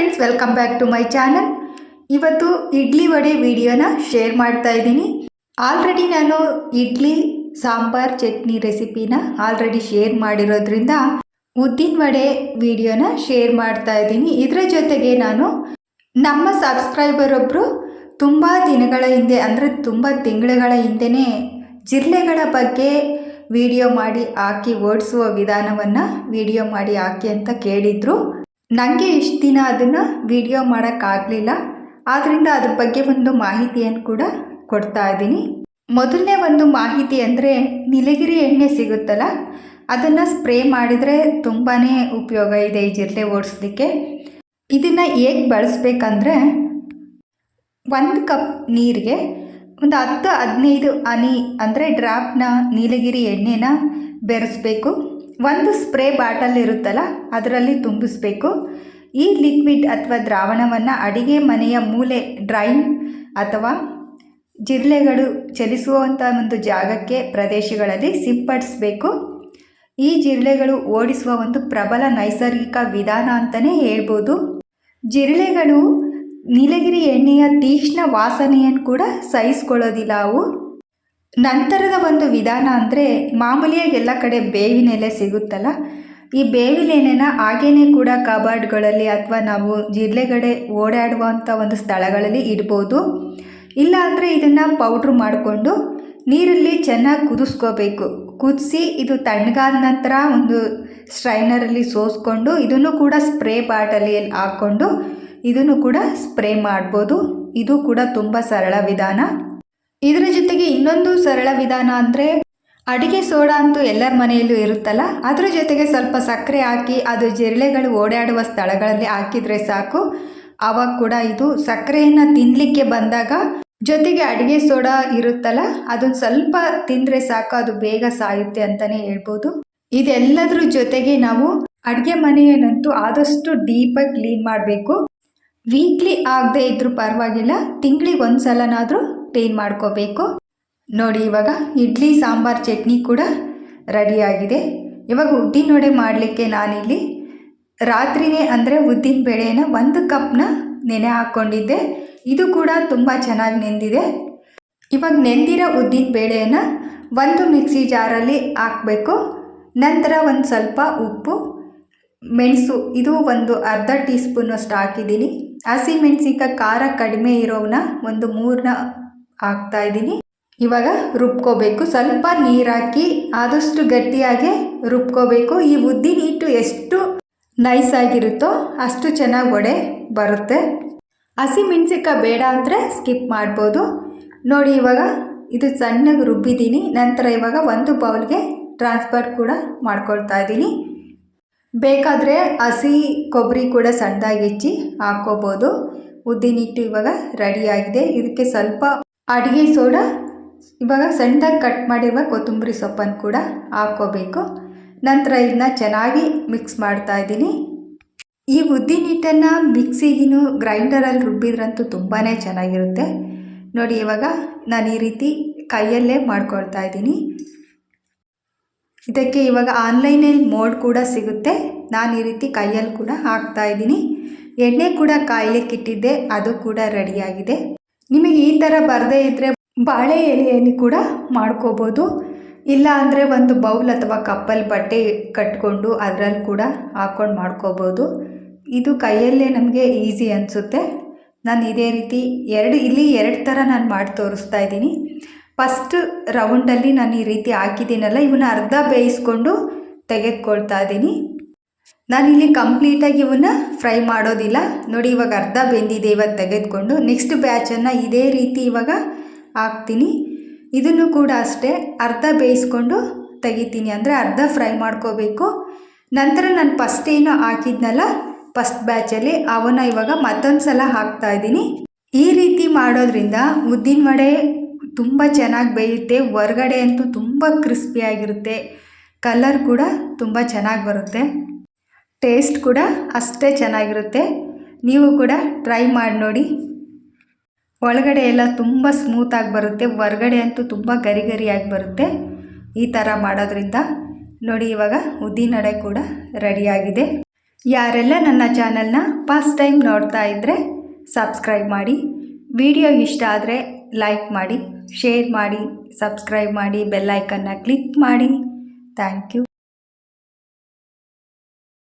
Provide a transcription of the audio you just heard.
Friends welcome back to my channel ಇವತ್ತು ಇಡ್ಲಿ ವಡೆ ವಿಡಿಯೋನ share ಮಾಡ್ತಾ ಇದ್ದೀನಿ. ಆಲ್ರೆಡಿ ನಾನು ಇಡ್ಲಿ, ಸಾಂಬಾರ್, ಚಟ್ನಿ ರೆಸಿಪಿನ ಆಲ್ರೆಡಿ ಶೇರ್ ಮಾಡಿರೋದ್ರಿಂದ ಉದ್ದಿನ ವಡೆ ವಿಡಿಯೋನ ಶೇರ್ ಮಾಡ್ತಾ ಇದ್ದೀನಿ. ಇದರ ಜೊತೆಗೆ ನಾನು ನಮ್ಮ ಸಬ್ಸ್ಕ್ರೈಬರ್ ಒಬ್ಬರು ತುಂಬ ದಿನಗಳ ಹಿಂದೆ, ಅಂದರೆ ತುಂಬ ತಿಂಗಳುಗಳ ಹಿಂದೆನೇ ಜಿರಳೆಗಳ ಬಗ್ಗೆ ವಿಡಿಯೋ ಮಾಡಿ ಹಾಕಿ, ಓಡಿಸುವ ವಿಧಾನವನ್ನು ವಿಡಿಯೋ ಮಾಡಿ ಹಾಕಿ ಅಂತ ಕೇಳಿದರು. ನನಗೆ ಇಷ್ಟು ದಿನ ಅದನ್ನು ವಿಡಿಯೋ ಮಾಡೋಕ್ಕಾಗಲಿಲ್ಲ ಆದ್ದರಿಂದ ಅದ್ರ ಬಗ್ಗೆ ಒಂದು ಮಾಹಿತಿಯನ್ನು ಕೂಡ ಕೊಡ್ತಾ ಇದ್ದೀನಿ. ಮೊದಲನೇ ಒಂದು ಮಾಹಿತಿ ಅಂದರೆ ನೀಲಗಿರಿ ಎಣ್ಣೆ ಸಿಗುತ್ತಲ್ಲ? ಅದನ್ನು ಸ್ಪ್ರೇ ಮಾಡಿದರೆ ತುಂಬಾ ಉಪಯೋಗ ಇದೆ ಈ ಜಿರಳೆ ಓಡಿಸ್ಲಿಕ್ಕೆ. ಇದನ್ನು ಹೇಗೆ ಬಳಸ್ಬೇಕಂದ್ರೆ ಒಂದು ಕಪ್ ನೀರಿಗೆ ಒಂದು ಹತ್ತು ಹದಿನೈದು ಹನಿ ಅಂದರೆ ಡ್ರಾಪ್ನ ನೀಲಗಿರಿ ಎಣ್ಣೆನ ಬೆರೆಸ್ಬೇಕು. ಒಂದು ಸ್ಪ್ರೇ ಬಾಟಲ್ ಇರುತ್ತಲ್ಲ, ಅದರಲ್ಲಿ ತುಂಬಿಸ್ಬೇಕು. ಈ ಲಿಕ್ವಿಡ್ ಅಥವಾ ದ್ರಾವಣವನ್ನು ಅಡಿಗೆ ಮನೆಯ ಮೂಲೆ, ಡ್ರೈನ್ ಅಥವಾ ಜಿರಳೆಗಳು ಚಲಿಸುವಂಥ ಒಂದು ಜಾಗಕ್ಕೆ, ಪ್ರದೇಶಗಳಲ್ಲಿ ಸಿಂಪಡಿಸಬೇಕು. ಈ ಜಿರಳೆಗಳು ಓಡಿಸುವ ಒಂದು ಪ್ರಬಲ ನೈಸರ್ಗಿಕ ವಿಧಾನ ಅಂತಲೇ ಹೇಳ್ಬೋದು. ಜಿರಳೆಗಳು ನೀಲಗಿರಿ ಎಣ್ಣೆಯ ತೀಕ್ಷ್ಣ ವಾಸನೆಯನ್ನು ಕೂಡ ಸಹಿಸ್ಕೊಳ್ಳೋದಿಲ್ಲ ಅವು. ನಂತರದ ಒಂದು ವಿಧಾನ ಅಂದರೆ ಮಾಮೂಲಿಯಾಗಿ ಎಲ್ಲ ಕಡೆ ಬೇವಿನ ಎಲೆ ಸಿಗುತ್ತಲ್ಲ, ಈ ಬೇವಿನ ಎಲೆನ ಹಾಗೇನೆ ಕೂಡ ಕಬಾರ್ಡ್ಗಳಲ್ಲಿ ಅಥವಾ ನಾವು ಜಿರ್ಲೆಗಡೆ ಓಡಾಡುವಂಥ ಒಂದು ಸ್ಥಳಗಳಲ್ಲಿ ಇಡ್ಬೋದು. ಇಲ್ಲ ಅಂದರೆ ಇದನ್ನು ಪೌಡ್ರ್ ಮಾಡಿಕೊಂಡು ನೀರಲ್ಲಿ ಚೆನ್ನಾಗಿ ಕುದಿಸ್ಕೋಬೇಕು. ಕುದಿಸಿ ಇದು ತಣ್ಣಗಾದ ನಂತರ ಒಂದು ಸ್ಟ್ರೈನರಲ್ಲಿ ಸೋಸ್ಕೊಂಡು ಇದನ್ನು ಕೂಡ ಸ್ಪ್ರೇ ಬಾಟಲಿಯಲ್ಲಿ ಹಾಕ್ಕೊಂಡು ಇದನ್ನು ಕೂಡ ಸ್ಪ್ರೇ ಮಾಡ್ಬೋದು. ಇದು ಕೂಡ ತುಂಬ ಸರಳ ವಿಧಾನ. ಇದರ ಜೊತೆಗೆ ಇನ್ನೊಂದು ಸರಳ ವಿಧಾನ ಅಂದರೆ ಅಡಿಗೆ ಸೋಡಾ ಅಂತೂ ಎಲ್ಲರ ಮನೆಯಲ್ಲೂ ಇರುತ್ತಲ್ಲ? ಅದರ ಜೊತೆಗೆ ಸ್ವಲ್ಪ ಸಕ್ಕರೆ ಹಾಕಿ ಅದು ಜಿರಳೆಗಳು ಓಡಾಡುವ ಸ್ಥಳಗಳಲ್ಲಿ ಹಾಕಿದರೆ ಸಾಕು. ಆವಾಗ ಕೂಡ ಇದು ಸಕ್ಕರೆಯನ್ನು ತಿನ್ನಲಿಕ್ಕೆ ಬಂದಾಗ ಜೊತೆಗೆ ಅಡುಗೆ ಸೋಡಾ ಇರುತ್ತಲ್ಲ? ಅದನ್ನು ಸ್ವಲ್ಪ ತಿಂದರೆ ಸಾಕು, ಅದು ಬೇಗ ಸಾಯುತ್ತೆ ಅಂತಲೇ ಹೇಳ್ಬೋದು. ಇದೆಲ್ಲದ್ರ ಜೊತೆಗೆ ನಾವು ಅಡುಗೆ ಮನೆಯನ್ನಂತೂ ಆದಷ್ಟು ಡೀಪಾಗಿ ಕ್ಲೀನ್ ಮಾಡಬೇಕು. ವೀಕ್ಲಿ ಆಗದೆ ಇದ್ರೂ ಪರವಾಗಿಲ್ಲ, ತಿಂಗಳಿಗೆ ಒಂದು ಸಲನಾದರೂ ಕ್ಲೀನ್ ಮಾಡ್ಕೋಬೇಕು. ನೋಡಿ, ಇವಾಗ ಇಡ್ಲಿ, ಸಾಂಬಾರ್, ಚಟ್ನಿ ಕೂಡ ರೆಡಿಯಾಗಿದೆ ಇವಾಗ ಉದ್ದಿನ ವಡೆ ಮಾಡಲಿಕ್ಕೆ ನಾನಿಲ್ಲಿ ರಾತ್ರಿನೇ ಅಂದರೆ ಉದ್ದಿನ ಬೇಳೆನ ಒಂದು ಕಪ್ನ ನೆನೆ ಹಾಕ್ಕೊಂಡಿದ್ದೆ. ಇದು ಕೂಡ ತುಂಬ ಚೆನ್ನಾಗಿ ನೆಂದಿದೆ. ಇವಾಗ ನೆಂದಿರೋ ಉದ್ದಿನ ಬೇಳೆಯನ್ನು ಒಂದು ಮಿಕ್ಸಿ ಜಾರಲ್ಲಿ ಹಾಕಬೇಕು. ನಂತರ ಒಂದು ಸ್ವಲ್ಪ ಉಪ್ಪು, ಮೆಣಸು, ಇದು ಒಂದು ಅರ್ಧ ಟೀ ಸ್ಪೂನಷ್ಟು ಹಾಕಿದ್ದೀನಿ. ಹಸಿ ಮೆಣಸಿನ್ಕಾಯಿ ಖಾರ ಕಡಿಮೆ ಇರೋವನ್ನ ಒಂದು ಮೂರನ್ನ ಹಾಕ್ತಾ ಇದ್ದೀನಿ. ಇವಾಗ ರುಬ್ಕೋಬೇಕು. ಸ್ವಲ್ಪ ನೀರು ಹಾಕಿ ಆದಷ್ಟು ಗಟ್ಟಿಯಾಗಿ ರುಬ್ಕೋಬೇಕು. ಈ ಉದ್ದಿನ ಹಿಟ್ಟು ಎಷ್ಟು ನೈಸ್ ಆಗಿರುತ್ತೋ ಅಷ್ಟು ಚೆನ್ನಾಗಿ ಒಡೆ ಬರುತ್ತೆ. ಹಸಿ ಮೆಣಸಿನ್ಕಾಯಿ ಬೇಡ ಅಂದರೆ ಸ್ಕಿಪ್ ಮಾಡ್ಬೋದು. ನೋಡಿ ಇವಾಗ ಇದು ಸಣ್ಣಗೆ ರುಬ್ಬಿದ್ದೀನಿ. ನಂತರ ಇವಾಗ ಒಂದು ಬೌಲ್ಗೆ ಟ್ರಾನ್ಸ್ಫರ್ ಕೂಡ ಮಾಡ್ಕೊಳ್ತಾ ಇದ್ದೀನಿ. ಬೇಕಾದರೆ ಹಸಿ ಕೊಬ್ಬರಿ ಕೂಡ ಸಣ್ಣದಾಗಿ ಹೆಚ್ಚಿ ಹಾಕ್ಕೋಬೋದು. ಉದ್ದಿನ ಹಿಟ್ಟು ಇವಾಗ ರೆಡಿಯಾಗಿದೆ ಇದಕ್ಕೆ ಸ್ವಲ್ಪ ಅಡುಗೆ ಸೋಡಾ, ಇವಾಗ ಸಣ್ಣದಾಗಿ ಕಟ್ ಮಾಡಿರುವ ಕೊತ್ತಂಬರಿ ಸೊಪ್ಪನ್ನು ಕೂಡ ಹಾಕ್ಕೋಬೇಕು. ನಂತರ ಇದನ್ನ ಚೆನ್ನಾಗಿ ಮಿಕ್ಸ್ ಮಾಡ್ತಾ ಇದ್ದೀನಿ. ಈ ಉದ್ದಿನ ಹಿಟ್ಟನ್ನು ಮಿಕ್ಸಿಗಿನೂ ಗ್ರೈಂಡರಲ್ಲಿ ರುಬ್ಬಿದ್ರಂತೂ ತುಂಬಾ ಚೆನ್ನಾಗಿರುತ್ತೆ. ನೋಡಿ, ಇವಾಗ ನಾನು ಈ ರೀತಿ ಕೈಯಲ್ಲೇ ಮಾಡ್ಕೊಳ್ತಾ ಇದ್ದೀನಿ. ಇದಕ್ಕೆ ಇವಾಗ ಆನ್ಲೈನಲ್ಲಿ ಮೋಡ್ ಕೂಡ ಸಿಗುತ್ತೆ. ನಾನು ಈ ರೀತಿ ಕೈಯಲ್ಲಿ ಕೂಡ ಹಾಕ್ತಾ ಇದ್ದೀನಿ. ಎಣ್ಣೆ ಕೂಡ ಕಾಯಲಿಕ್ಕಿಟ್ಟಿದ್ದೆ ಅದು ಕೂಡ ರೆಡಿಯಾಗಿದೆ. ನಿಮಗೆ ಈ ಥರ ಬರದೇ ಇದ್ದರೆ ಬಾಳೆ ಎಲೆಯಲ್ಲಿ ಕೂಡ ಮಾಡ್ಕೋಬೋದು. ಇಲ್ಲ ಅಂದರೆ ಒಂದು ಬೌಲ್ ಅಥವಾ ಕಪ್ಪಲ್ಲಿ ಬಟ್ಟೆ ಕಟ್ಕೊಂಡು ಅದರಲ್ಲಿ ಕೂಡ ಹಾಕ್ಕೊಂಡು ಮಾಡ್ಕೋಬೋದು. ಇದು ಕೈಯಲ್ಲೇ ನಮಗೆ ಈಸಿ ಅನಿಸುತ್ತೆ. ನಾನು ಇದೇ ರೀತಿ ಎರಡು, ಇಲ್ಲಿ ಎರಡು ಥರ ನಾನು ಮಾಡಿ ತೋರಿಸ್ತಾ ಇದ್ದೀನಿ. ಫಸ್ಟ್ ರೌಂಡಲ್ಲಿ ನಾನು ಈ ರೀತಿ ಹಾಕಿದ್ದೀನಲ್ಲ, ಇವನ್ನ ಅರ್ಧ ಬೇಯಿಸ್ಕೊಂಡು ತೆಗೆದುಕೊಳ್ತಾ ಇದ್ದೀನಿ. ನಾನಿಲ್ಲಿ ಕಂಪ್ಲೀಟಾಗಿ ಇವನ್ನ ಫ್ರೈ ಮಾಡೋದಿಲ್ಲ. ನೋಡಿ, ಇವಾಗ ಅರ್ಧ ಬೆಂದಿದೆ ಇವಾಗ ತೆಗೆದುಕೊಂಡು. ನೆಕ್ಸ್ಟ್ ಬ್ಯಾಚನ್ನು ಇದೇ ರೀತಿ ಇವಾಗ ಹಾಕ್ತೀನಿ. ಇದನ್ನು ಕೂಡ ಅಷ್ಟೇ, ಅರ್ಧ ಬೇಯಿಸ್ಕೊಂಡು ತೆಗಿತೀನಿ. ಅಂದರೆ ಅರ್ಧ ಫ್ರೈ ಮಾಡ್ಕೋಬೇಕು. ನಂತರ ನಾನು ಫಸ್ಟ್ ಏನು ಹಾಕಿದ್ನಲ್ಲ ಫಸ್ಟ್ ಬ್ಯಾಚಲ್ಲಿ ಅವನ್ನ ಇವಾಗ ಮತ್ತೊಂದು ಸಲ ಹಾಕ್ತಾ ಇದ್ದೀನಿ. ಈ ರೀತಿ ಮಾಡೋದ್ರಿಂದ ಉದ್ದಿನ ವಡೆ ತುಂಬ ಚೆನ್ನಾಗಿ ಬೇಯುತ್ತೆ. ಹೊರಗಡೆ ಅಂತೂ ತುಂಬ ಕ್ರಿಸ್ಪಿಯಾಗಿರುತ್ತೆ ಕಲರ್ ಕೂಡ ತುಂಬ ಚೆನ್ನಾಗಿ ಬರುತ್ತೆ. ಟೇಸ್ಟ್ ಕೂಡ ಅಷ್ಟೇ ಚೆನ್ನಾಗಿರುತ್ತೆ. ನೀವು ಕೂಡ ಟ್ರೈ ಮಾಡಿ ನೋಡಿ. ಒಳಗಡೆ ಎಲ್ಲ ತುಂಬ ಸ್ಮೂತಾಗಿ ಬರುತ್ತೆ. ಹೊರಗಡೆ ಅಂತೂ ತುಂಬ ಗರಿ ಗರಿಯಾಗಿ ಬರುತ್ತೆ. ಈ ಥರ ಮಾಡೋದ್ರಿಂದ ನೋಡಿ ಇವಾಗ ಉದ್ದಿನಡೆ ಕೂಡ ರೆಡಿಯಾಗಿದೆ ಯಾರೆಲ್ಲ ನನ್ನ ಚಾನಲ್ನ ಫಸ್ಟ್ ಟೈಮ್ ನೋಡ್ತಾ ಇದ್ದರೆ ಸಬ್ಸ್ಕ್ರೈಬ್ ಮಾಡಿ. ವಿಡಿಯೋ ಇಷ್ಟ ಆದರೆ ಲೈಕ್ ಮಾಡಿ ಶೇರ್ ಮಾಡಿ ಸಬ್ಸ್ಕ್ರೈಬ್ ಮಾಡಿ ಬೆಲ್ಲೈಕನ್ನ ಕ್ಲಿಕ್ ಮಾಡಿ. Thank you